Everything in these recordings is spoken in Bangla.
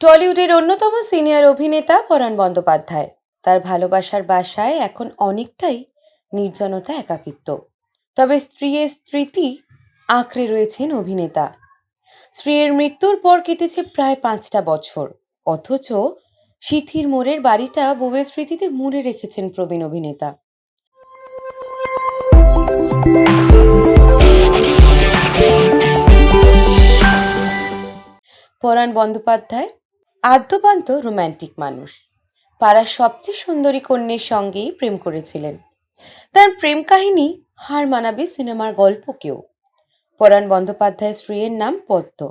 টলিউডের অন্যতম সিনিয়র অভিনেতা পরাণ বন্দ্যোপাধ্যায়। তার ভালোবাসার বাসায় এখন অনেকটাই নির্জনতা, একাকিত্ব। তবে স্ত্রীর স্মৃতি আঁকড়ে রয়েছেন অভিনেতা। স্ত্রীর মৃত্যুর পর কেটেছে প্রায় পাঁচটা বছর। অথচ শিথির মোড়ের বাড়িটা বউয়ের স্মৃতিতে মুড়ে রেখেছেন প্রবীণ অভিনেতা। পরাণ বন্দ্যোপাধ্যায় আদ্যপান্ত রোম্যান্টিক মানুষ। পাড়ার সবচেয়ে সুন্দরী কন্যের সঙ্গেই প্রেম করেছিলেন। তার প্রেম কাহিনী হার মানাবে সিনেমার গল্পকেও পরাণ বন্দ্যোপাধ্যায় স্ত্রীর নাম পদ্ম।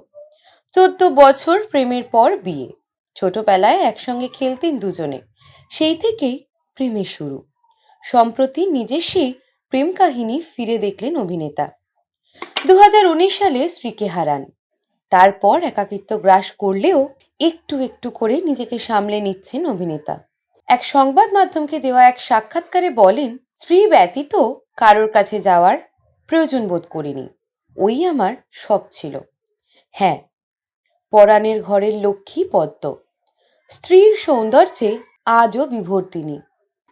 চোদ্দ বছর প্রেমের পর বিয়ে। ছোটবেলায় একসঙ্গে খেলতেন দুজনে। সেই থেকেই প্রেমের শুরু। সম্প্রতি নিজস্বী প্রেম কাহিনী ফিরে দেখলেন অভিনেতা। দু হাজার উনিশ সালে স্ত্রীকে হারান। তারপর একাকিত্ব গ্রাস করলেও একটু একটু করে নিজেকে সামলে নিচ্ছেন অভিনেতা। এক সংবাদ মাধ্যমকে দেওয়া এক সাক্ষাৎকারে বলেন, স্ত্রী ব্যতীত কারোর কাছে যাওয়ার প্রয়োজন বোধ করিনি। ওই আমার সব ছিল। হ্যাঁ পরাণের ঘরের লক্ষ্মী পদ্ম। স্ত্রীর সৌন্দর্যে আজও বিভোর তিনি।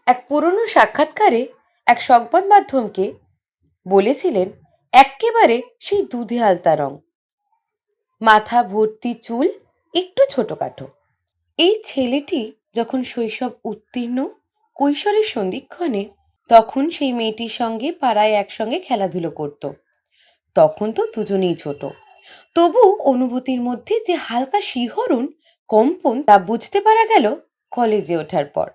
এক পুরনো সাক্ষাৎকারে এক সংবাদ মাধ্যমকে বলেছিলেন এক্কেবারে সেই দুধে আলতা রং। মাথা ভর্তি চুল একটু ছোটখাটো। এই ছেলেটি যখন শৈশব উত্তীর্ণ কৈশোরের সন্ধিক্ষণে, তখন সেই মেয়েটির সঙ্গে পাড়ায় একসঙ্গে খেলাধুলো করত। তখন তো দুজনেই ছোট। তবু অনুভূতির মধ্যে যে হালকা শিহরণ, কম্পন তা বুঝতে পারা গেল কলেজে ওঠার পর।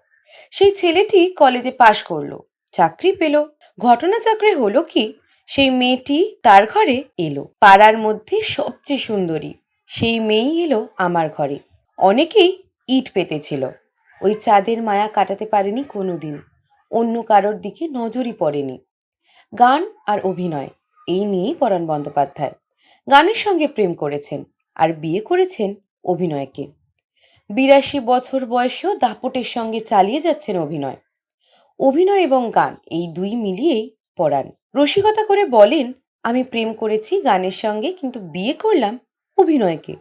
সেই ছেলেটি কলেজে পাশ করল, চাকরি পেল। ঘটনাচক্রে হলো কি সেই মেয়েটি তার ঘরে এলো। পাড়ার মধ্যে সবচেয়ে সুন্দরী। সেই মেয়েই এলো আমার ঘরে। অনেকেই ইট পেতেছিল। ওই চাঁদের মায়া কাটাতে পারেনি কোনোদিন। অন্য কারোর দিকে নজরই পড়েনি। গান আর অভিনয়, এই নিয়েই পরাণ বন্দ্যোপাধ্যায়। গানের সঙ্গে প্রেম করেছেন আর বিয়ে করেছেন অভিনয়কে। বিরাশি বছর বয়সেও দাপটের সঙ্গে চালিয়ে যাচ্ছেন অভিনয়। অভিনয় এবং গান, এই দুই মিলিয়েই পড়ান রসিকতা করে বলেন, আমি প্রেম করেছি গানের সঙ্গে, কিন্তু বিয়ে করলাম অভিনয়কে।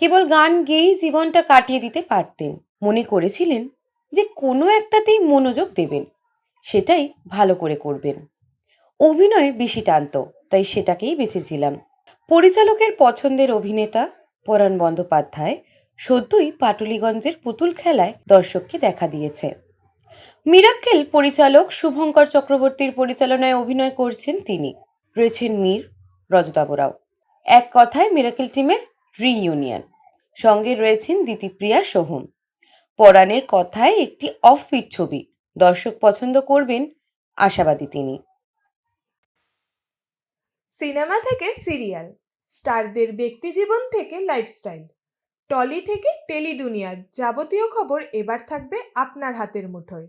কেবল গান গেয়েই জীবনটা কাটিয়ে দিতে পারতেন। মনে করেছিলেন যে কোনো একটাতেই মনোযোগ দেবেন, সেটাই ভালো করে করবেন। অভিনয় বেশি টানত, তাই সেটাকেই বেছেছিলাম। পরিচালকের পছন্দের অভিনেতা পরাণ বন্দ্যোপাধ্যায় সদ্যই পাটুলিগঞ্জের পুতুল খেলায় দর্শককে দেখা দিয়েছে। মিরাক্কেল পরিচালক শুভঙ্কর চক্রবর্তীর পরিচালনায় অভিনয় করছেন তিনি। রয়েছেন মীর রজতাবরাও এক কথায় মিরাকেল টিমের রিইউনিয়ন। সঙ্গে রয়েছেন দিতিপ্রিয়া সোহম। পরাণের কথায় একটি অফবিট ছবি। দর্শক পছন্দ করবেন আশাবাদী তিনি। সিনেমা থেকে সিরিয়াল। স্টারদের ব্যক্তিজীবন থেকে লাইফস্টাইল টলি থেকে টেলি দুনিয়ার যাবতীয় খবর এবার থাকবে আপনার হাতের মুঠোয়।